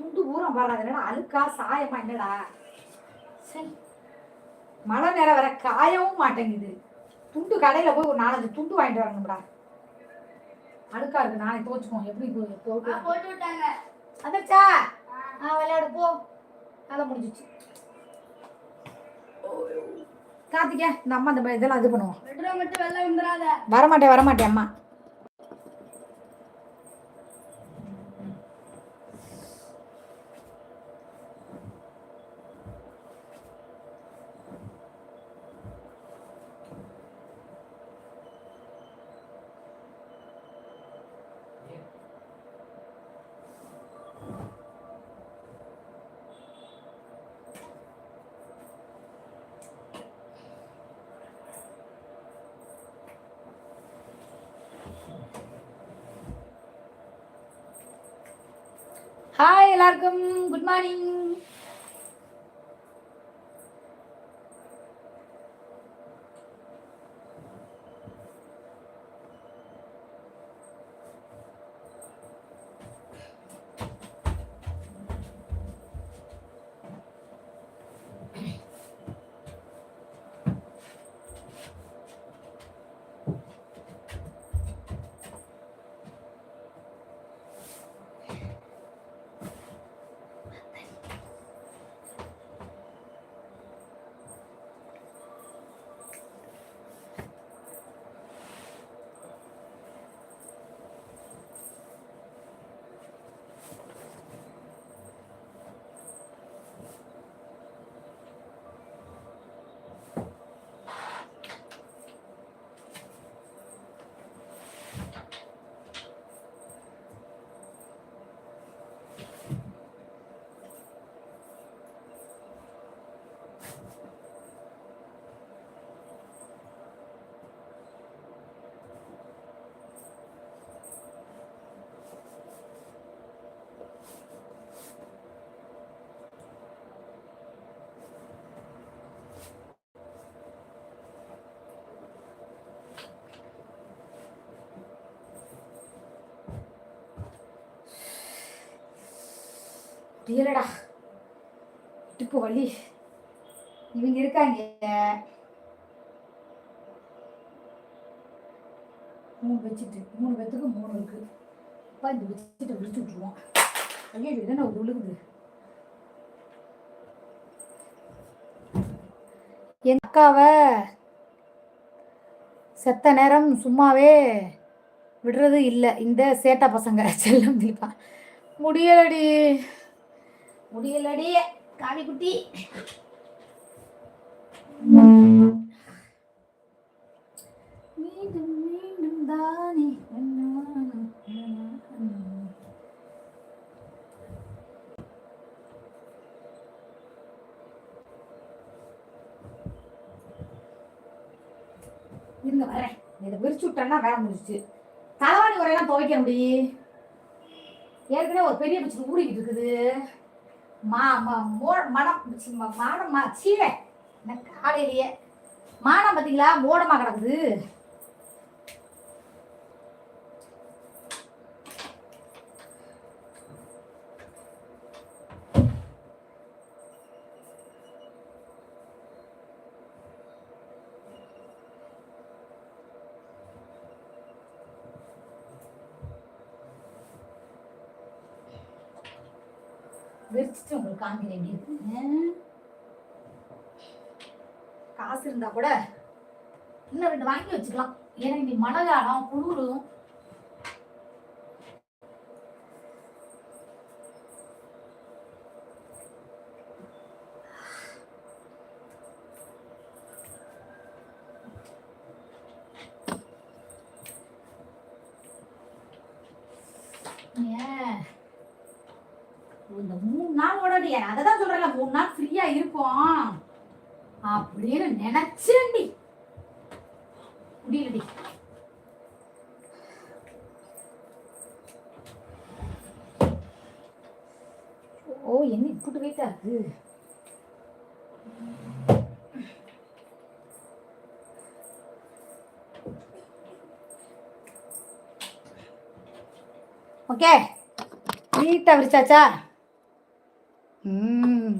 துண்டு பூரம் வராது என்னடா அழுக்கா சாயமா என்னடா? சரி. மழை நேரம் வர காயவும் மாட்டேங்குது. துண்டு கடையில போய் ஒரு நாலஞ்சு துண்டு வாங்கிட்டு வரணும்டா அழுக்கா இருக்கு நானே துவச்சுக்குவோம். எப்படி போட்டு விட்டாங்க. வந்துருச்சா ஆ. விளையாடு போ. வேலை முடிஞ்சிச்சு. கார்த்திகா இந்த அம்மா இந்த இதெல்லாம் இது பண்ணுவோம். வரமாட்டேன் வரமாட்டேன் அம்மா. ஹாய் எல்லாருக்கும் குட் மார்னிங் முடியலடா இடுப்பு வலி இவங்க இருக்காங்க. மூணு வச்சுட்டு மூணு பேத்துக்கு மூணு இருக்கு. அப்பா இந்த வச்சுட்டு விரிச்சு விட்ருவோம் ஐயோ இது என்ன ஒரு உழுகுது? என் அக்காவை செத்த நேரம் சும்மாவே விடுறது இல்லை. இந்த சேட்டா பசங்க செல்லம் தீபா. முடியலடி. முடியலடி காளிக்குட்டி மீண்டும் மீண்டும் தானே இருங்க வரேன். இதை விரிச்சு விட்டேன்னா வேலை முடிச்சு தலைவாணி உரையெல்லாம் துவைக்க முடி ஏற்கனவே ஒரு பெரிய பிடிச்சி ஊறிக்கிட்டு இருக்குது. மா மோ மனம் சி, மானம் சீரை காலையிலேயே. மானம் பார்த்தீங்களா? மோடமா கிடக்குது. வெறிச்சிட்டு உங்களுக்கு காமிக்கிறேன் எப்படி காசு இருந்தா கூட இன்னும் ரெண்டு வாங்கி வச்சுக்கலாம். ஏன்னா இன்னைக்கு மழை காலம் குளிரும் ஏன் இந்த மூணு நாள் ஓடடி அதை தான் சொல்றேன்ல மூணு நாள் ஃப்ரீயா இருப்போம். அப்படின்னு நினைச்சேன்டி முடியலடி. ஓ என்ன இப்படி வெயிட்டா இருக்கு? ஓகே நீட்டாக விரிச்சாச்சா ம்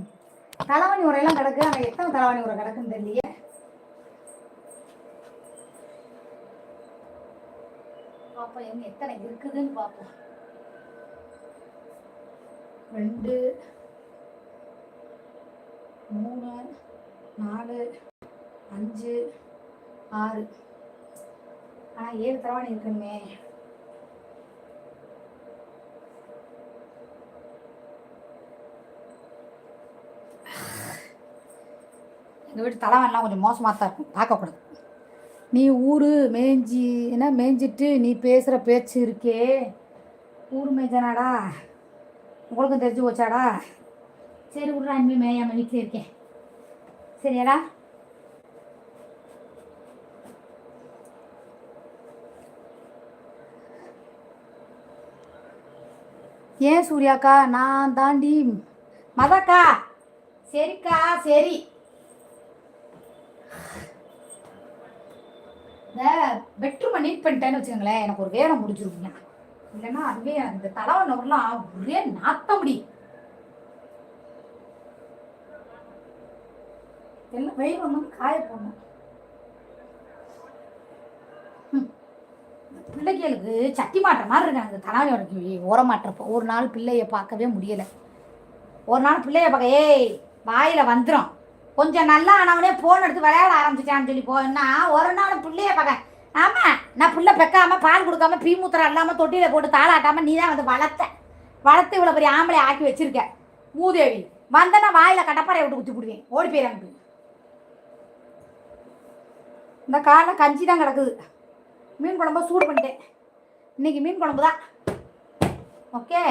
தலைவணி உரையெல்லாம் கிடக்கு? ஆனால் எத்தனை தலாவணி உரை கிடக்குன்னு தெரியலையே. பார்ப்போம் எங்க எத்தனை இருக்குதுன்னு பார்ப்போம் ரெண்டு மூணு நாலு அஞ்சு ஆறு. ஆனால் ஏழு தலாவணி இருக்குமே. எங்கள் வீட்டு தலைவன்லாம் கொஞ்சம் மோசமாக தான் இருக்கும் பார்க்கக்கூடாது. நீ ஊர் மேய்ஞ்சி என்ன மேய்ஞ்சிட்டு நீ பேசுகிற பேச்சு இருக்கே. ஊர் மேய்ஞ்சனாடா? உங்களுக்கும் தெரிஞ்சு போச்சாடா? சரி விட்றா இனிமே மேயாம வீட்டில் இருக்கேன். சரியாடா? ஏன் சூர்யாக்கா? நான் தாண்டி மதக்கா? சரிக்கா சரி இந்த பெட்ரூமை நீட் பண்ணிட்டேன்னு வச்சுக்கோங்களேன் எனக்கு ஒரு வேலை முடிஞ்சிருக்குங்க இல்லைன்னா அதுவே அந்த தலைவனவர்லாம் ஒரே நாத்த முடி எல்லாம் வெயில் வந்து காய போடணும். ம். பிள்ளைகளுக்கு சட்டி மாட்டுற மாதிரி இருக்காங்க அந்த தலைவனி ஓரமாட்டுறப்போ ஒரு நாள் பிள்ளைய பார்க்கவே முடியலை. ஒரு நாள் பிள்ளைய பார்க்க ஏய் வாயில் வந்துடும் கொஞ்சம் நல்லா ஆனவனே ஃபோன் எடுத்து விளையாட ஆரம்பிச்சிட்டான்னு சொல்லி போனா ஒரு நாள் பிள்ளைய பார்க்க ஆமா நான் புள்ள பெக்காமல் பால் கொடுக்காம பீ மூத்திரம் இல்லாமல் தொட்டியில் போட்டு தாளாட்டாமல் நீ தான் வந்து வளர்த்த. வளர்த்து இவ்வளோ பெரிய ஆம்பளை ஆக்கி வச்சுருக்க. மூதேவி வந்தனா வாயில் கடப்பாறையை விட்டு குத்தி விடுவேன் ஓடி போயிடாங்க இந்த காலைல கஞ்சி தான் கிடக்குது. மீன் குழம்பு சூடு பண்ணிட்டேன். இன்னைக்கு மீன் குழம்பு தான். ஓகே.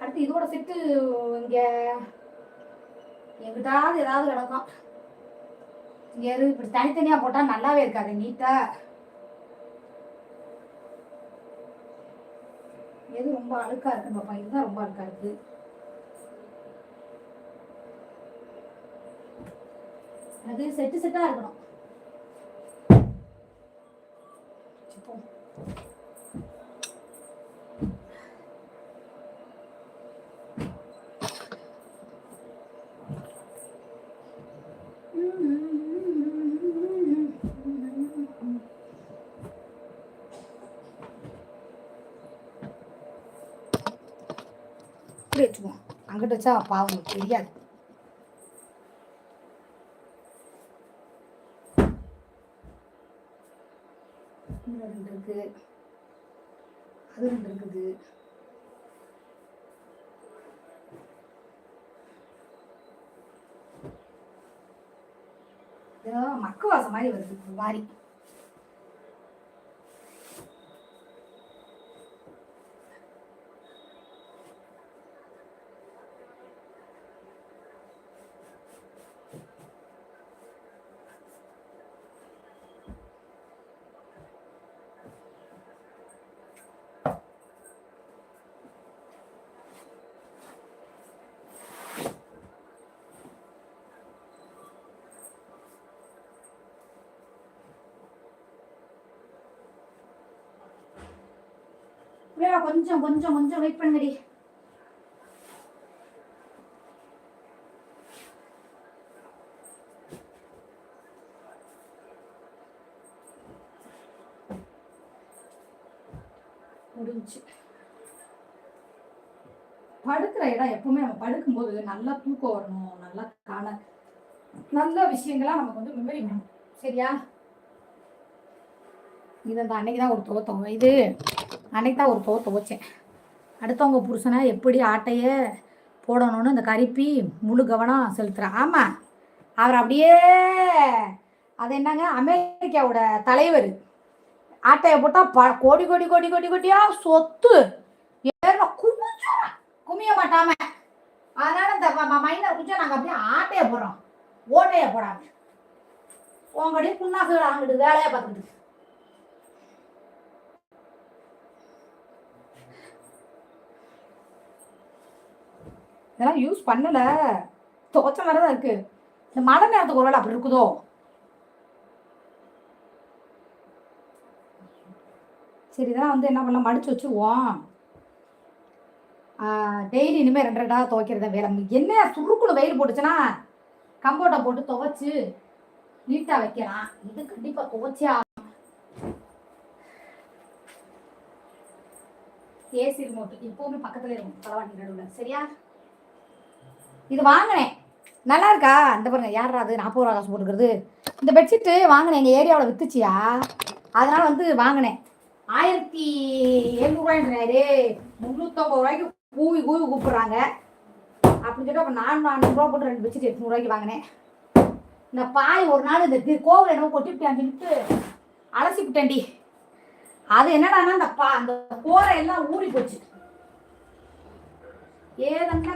அடுத்து இதோட செட்டு இங்கே எங்கிட்டாவது ஏதாவது கிடக்கும். எரு இப்படி தனித்தனியாக போட்டால் நல்லாவே இருக்காது நீட்டாக எது ரொம்ப அழுக்கா இருக்கு பாப்பா இதுதான் ரொம்ப அழுக்கா இருக்கு. அது செட்டு செட்டா இருக்கணும் சரி, போ. இப்படி வச்சுக்குவோம் அங்கிட்ட வச்சா பாவம் தெரியாது ரெண்டு இருக்கு அது ரெண்டு இருக்குது ஏதோ மக்கு வாசம் மாதிரி வருது வாரி மாதிரி பிள்ளையா கொஞ்சம் கொஞ்சம் கொஞ்சம் வெயிட் பண்ணுடி முடிஞ்சு. படுக்கிற இடம் எப்பவுமே நம்ம படுக்கும்போது நல்லா தூக்கம் வரணும் நல்லா காண நல்ல விஷயங்களா நமக்கு வந்து மெமரி வேணும். சரியா? இது அந்த அன்னைக்கு தான் ஒரு தோத்தம். இது அன்னைக்கு தான் ஒரு துவ துவைச்சேன். அடுத்தவங்க புருஷனை எப்படி ஆட்டையை போடணும்னு இந்த கரிப்பி முழு கவனம் செலுத்துகிறேன் ஆமாம் அவர் அப்படியே அது என்னங்க அமெரிக்காவோட தலைவர். ஆட்டையை போட்டால் ப கோடி கோடி கோடி கோடி கோடியா சொத்து. ஏற குமிஞ்சா குமிய மாட்டாம. அதனால இந்த மைனர் குஞ்சா நாங்கள் அப்படியே ஆட்டையை போடுறோம். ஓட்டையை போடாமல் உங்களுடைய புண்ணாக்குகள் அங்கிட்டு வேலையை பார்த்துக்கிட்டு இதெல்லாம் யூஸ் பண்ணல. துவச்ச மாதிரி தான் இருக்கு. இந்த மழை நேரத்துக்கு ஒருவேளை அப்படி இருக்குதோ? சரி இதெல்லாம் வந்து என்ன பண்ணலாம்? மடிச்சு வச்சுருவோம். டெய்லி இனிமேல் ரெண்டு ரெண்டாவது துவைக்கிறத வேலை. என்ன சுருக்குன்னு வெயில் போட்டுச்சுன்னா கம்போட்டை போட்டு துவைச்சு நீட்டாக வைக்கலாம். இது கண்டிப்பாக துவைச்சே ஏசி ரிமோட் எப்பவுமே பக்கத்துல இருக்கும். தலைவாண்டி நடுவில். சரியா? இது வாங்கினேன். நல்லா இருக்கா? இந்த பாருங்க யாரா அது? நாற்பது ரூபா காசு போட்டுக்கிறது இந்த பெட்ஷீட்டு வாங்கினேன். எங்கள் ஏரியாவில் வித்துச்சியா? அதனால் வந்து வாங்கினேன். ஆயிரத்தி எழுநூறுவாய்ன்றாரு முந்நூற்றம்பது ரூபாய்க்கு கூவி கூவி கூப்பிட்றாங்க. அப்படின்னு சொல்லிட்டு அப்போ நான் நானூறுரூவா போட்டு ரெண்டு பெட்ஷீட் எட்நூறுவாய்க்கு வாங்கினேன். இந்த பாய் ஒரு நாள் இந்த தி- கோவில் என்னமோ கொட்டிவிட்டான்னு சொல்லிட்டு அலசி விட்டேன்டி. அது என்னடான்னா அந்த பா அந்த கோரை எல்லாம் ஊறி போச்சு. ఏదంటే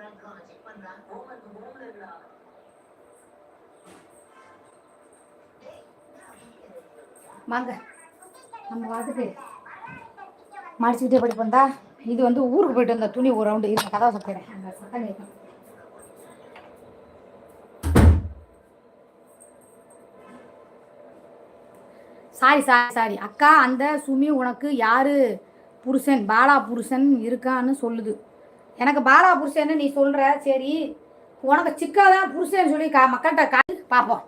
சொன்னல, ஒவ்வொருத்தரா இருக்கவங்க check இருக்கு, home ல வாங்க. நம்ம வாட்டுக்கு மடிச்சுக்கிட்டே படிப்போம் வந்தா இது வந்து ஊருக்கு போயிட்டு வந்த துணி ஒரு ரவுண்டு. இருக்க கதவை சப்பிடுறேன் அந்த சத்தம் கேட்கும். சாரி சாரி சாரி அக்கா அந்த சுமி உனக்கு யாரு? புருஷன் பாலா புருஷன் இருக்கான்னு சொல்லுது. எனக்கு பாலா புருஷன்னு நீ சொல்கிற சரி உனக்கு சிக்காதான் புருஷன் சொல்லி கா மக்கள்கிட்ட காட்டு பார்ப்போம்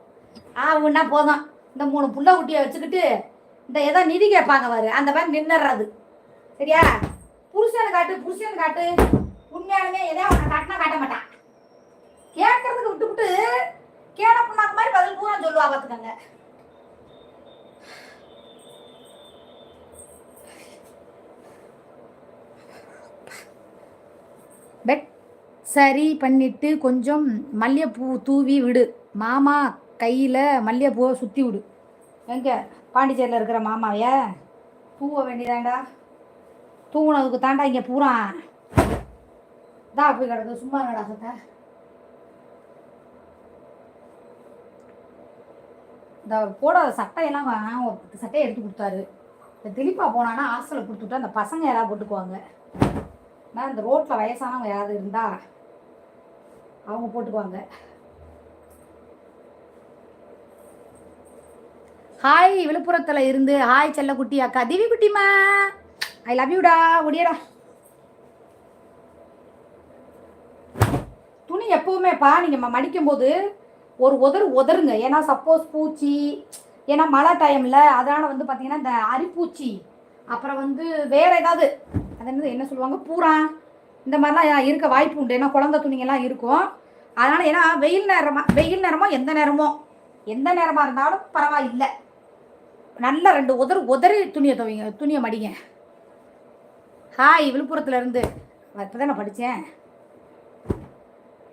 ஆகுன்னா போதும். இந்த மூணு புள்ள குட்டியை வச்சுக்கிட்டு இந்த ஏதோ நிதி கேட்பாங்க பாரு அந்த மாதிரி நின்னுறது சரியா? புருஷனை காட்டு புருஷன் காட்டு. உண்மையாலுமே எதோ அவனை காட்டினா காட்ட மாட்டான். கேட்கறதுக்கு விட்டு விட்டு கேட புண்ணாக்கு மாதிரி பதில் பூரா சொல்லுவா பார்த்துக்கங்க. பெட் சரி பண்ணிட்டு கொஞ்சம் மல்லிகைப்பூ தூவி விடு. மாமா கையில் மல்லிகைப்பூவை சுற்றி விடு. எங்கே? பாண்டிச்சேரியில் இருக்கிற மாமாவைய? தூவ வேண்டியதாண்டா தூவுனதுக்கு தாண்டா இங்கே பூரா. தா போய் கிடக்கு. சும்மா கடா சத்த. இந்த போடாத சட்டையெல்லாம் சட்டையை எடுத்து கொடுத்தாரு. இந்த திலீப்பா போனான்னா ஹாஸ்டலில் கொடுத்துட்டு அந்த பசங்க யாராவது போட்டுக்குவாங்க. நான் இந்த ரோட்டில் வயசானவங்க யாராவது இருந்தா அவங்க போட்டுக்குவாங்க. ஹாய் விழுப்புரத்தில் இருந்து ஹாய் செல்லக்குட்டி அக்கா. திவி குட்டிமா ஐ லவ் யூடா ஒடியடா துணி எப்பவுமேப்பா நீங்கள் மடிக்கும் போது ஒரு உதறு உதருங்க ஏன்னா சப்போஸ் பூச்சி ஏன்னா மழை டைமில் அதனால் வந்து பார்த்தீங்கன்னா இந்த அரிப்பூச்சி அப்புறம் வந்து வேற ஏதாவது அது என்னது என்ன சொல்லுவாங்க? பூரா. இந்த மாதிரிலாம் இருக்க வாய்ப்பு உண்டு. ஏன்னா குழந்தை துணிங்கெல்லாம் இருக்கும். அதனால் ஏன்னா வெயில் நேரமாக வெயில் நேரமோ எந்த நேரமோ. எந்த நேரமாக இருந்தாலும் பரவாயில்லை. நல்ல ரெண்டு உதறு உதறி துணியை துவைங்க துணியை மடிங்க. ஹாய் விழுப்புரத்துலேருந்து. இப்போ தான் நான் படித்தேன்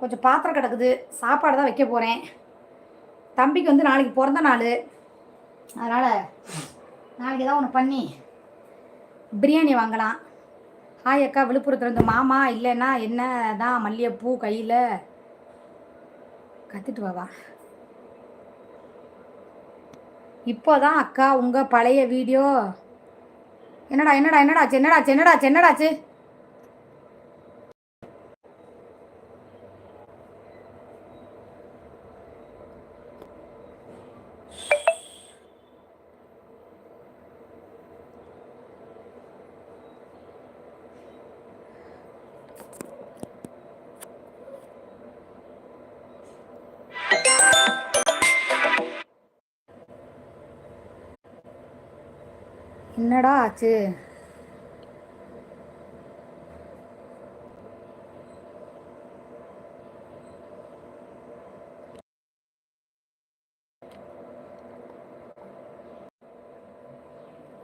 கொஞ்சம் பாத்திரம் கிடக்குது. சாப்பாடு தான் வைக்க போகிறேன் தம்பிக்கு வந்து நாளைக்கு பிறந்த நாள். அதனால் நாளைக்கு ஏதாவது ஒன்று பண்ணி பிரியாணி வாங்கலாம். ஹாய் அக்கா விழுப்புரத்துலேருந்து மாமா இல்லைன்னா என்ன தான் மல்லிகைப்பூ கையில்? கத்திட்டு வாவா இப்போதான் அக்கா உங்கள் பழைய வீடியோ. என்னடா என்னடா என்னடாச்சு என்னடாச்சு என்னடாச்சு என்னடாச்சு என்னடா ஆச்சு?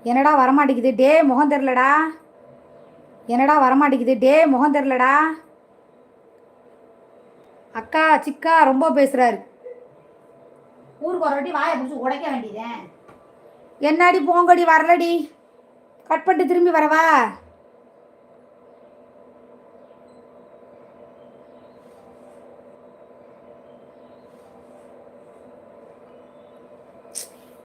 என்னடா வரமாட்டேங்குது? டே முகம் தெரிலடா என்னடா வரமாட்டேங்குது? டே முகம் தெரிலடா அக்கா சிக்கா ரொம்ப பேசுகிறாரு ஊருக்கு ஒரு வாட்டி வாயை பிடிச்சி உடைக்க வேண்டியதேன் என்னாடி போங்கடி வரலடி. கட் பண்ணிட்டு திரும்பி வரவா?